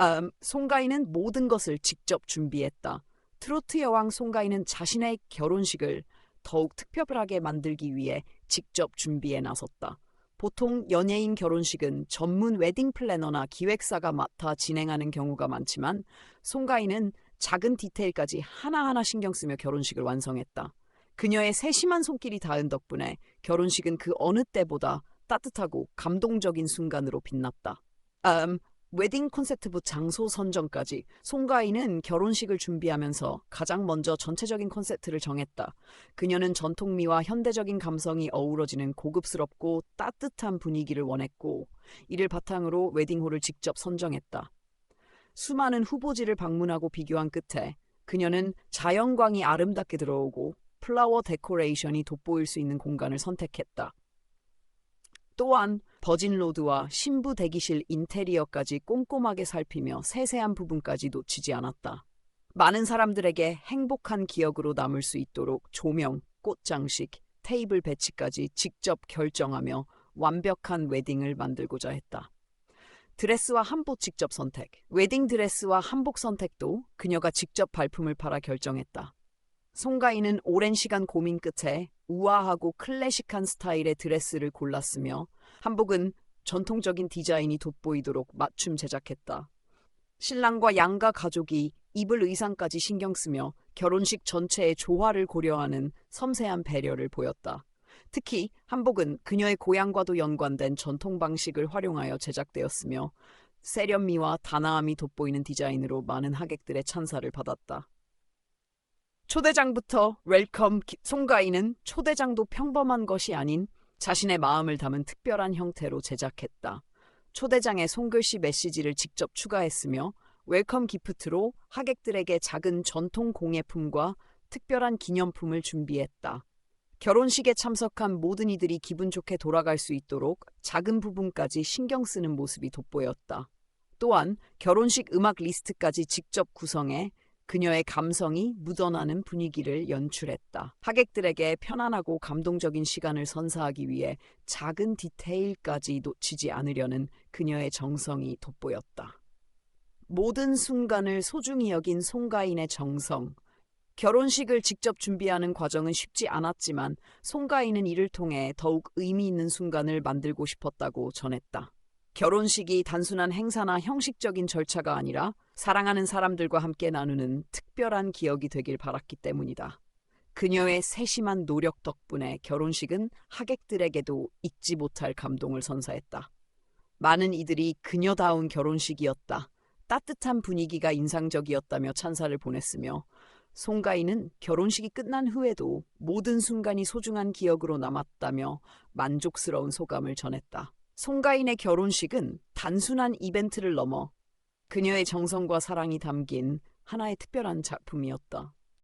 음, 송가인은 모든 것을 직접 준비했다. 트로트 여왕 송가인은 자신의 결혼식을 더욱 특별하게 만들기 위해 직접 준비에 나섰다. 보통 연예인 결혼식은 전문 웨딩 플래너나 기획사가 맡아 진행하는 경우가 많지만 송가인은 작은 디테일까지 하나하나 신경 쓰며 결혼식을 완성했다. 그녀의 세심한 손길이 닿은 덕분에 결혼식은 그 어느 때보다 따뜻하고 감동적인 순간으로 빛났다. 음, 웨딩 콘셉트부 장소 선정까지 송가인은 결혼식을 준비하면서 가장 먼저 전체적인 콘셉트를 정했다. 그녀는 전통미와 현대적인 감성이 어우러지는 고급스럽고 따뜻한 분위기를 원했고 이를 바탕으로 웨딩홀을 직접 선정했다. 수많은 후보지를 방문하고 비교한 끝에 그녀는 자연광이 아름답게 들어오고 플라워 데코레이션이 돋보일 수 있는 공간을 선택했다. 또한 버진 로드와 신부 대기실 인테리어까지 꼼꼼하게 살피며 세세한 부분까지 놓치지 않았다. 많은 사람들에게 행복한 기억으로 남을 수 있도록 조명, 꽃장식, 테이블 배치까지 직접 결정하며 완벽한 웨딩을 만들고자 했다. 드레스와 한복 직접 선택. 웨딩 드레스와 한복 선택도 그녀가 직접 발품을 팔아 결정했다. 송가인은 오랜 시간 고민 끝에 우아하고 클래식한 스타일의 드레스를 골랐으며 한복은 전통적인 디자인이 돋보이도록 맞춤 제작했다. 신랑과 양가 가족이 입을 의상까지 신경 쓰며 결혼식 전체의 조화를 고려하는 섬세한 배려를 보였다. 특히 한복은 그녀의 고향과도 연관된 전통 방식을 활용하여 제작되었으며 세련미와 단아함이 돋보이는 디자인으로 많은 하객들의 찬사를 받았다. 초대장부터 웰컴 기- 송가인은 초대장도 평범한 것이 아닌 자신의 마음을 담은 특별한 형태로 제작했다. 초대장에 손글씨 메시지를 직접 추가했으며 웰컴 기프트로 하객들에게 작은 전통 공예품과 특별한 기념품을 준비했다. 결혼식에 참석한 모든 이들이 기분 좋게 돌아갈 수 있도록 작은 부분까지 신경 쓰는 모습이 돋보였다. 또한 결혼식 음악 리스트까지 직접 구성해 그녀의 감성이 묻어나는 분위기를 연출했다. 하객들에게 편안하고 감동적인 시간을 선사하기 위해 작은 디테일까지 놓치지 않으려는 그녀의 정성이 돋보였다. 모든 순간을 소중히 여긴 송가인의 정성. 결혼식을 직접 준비하는 과정은 쉽지 않았지만 송가인은 이를 통해 더욱 의미 있는 순간을 만들고 싶었다고 전했다. 결혼식이 단순한 행사나 형식적인 절차가 아니라 사랑하는 사람들과 함께 나누는 특별한 기억이 되길 바랐기 때문이다. 그녀의 세심한 노력 덕분에 결혼식은 하객들에게도 잊지 못할 감동을 선사했다. 많은 이들이 그녀다운 결혼식이었다. 따뜻한 분위기가 인상적이었다며 찬사를 보냈으며 송가인은 결혼식이 끝난 후에도 모든 순간이 소중한 기억으로 남았다며 만족스러운 소감을 전했다. 송가인의 결혼식은 단순한 이벤트를 넘어 그녀의 정성과 사랑이 담긴 하나의 특별한 작품이었다.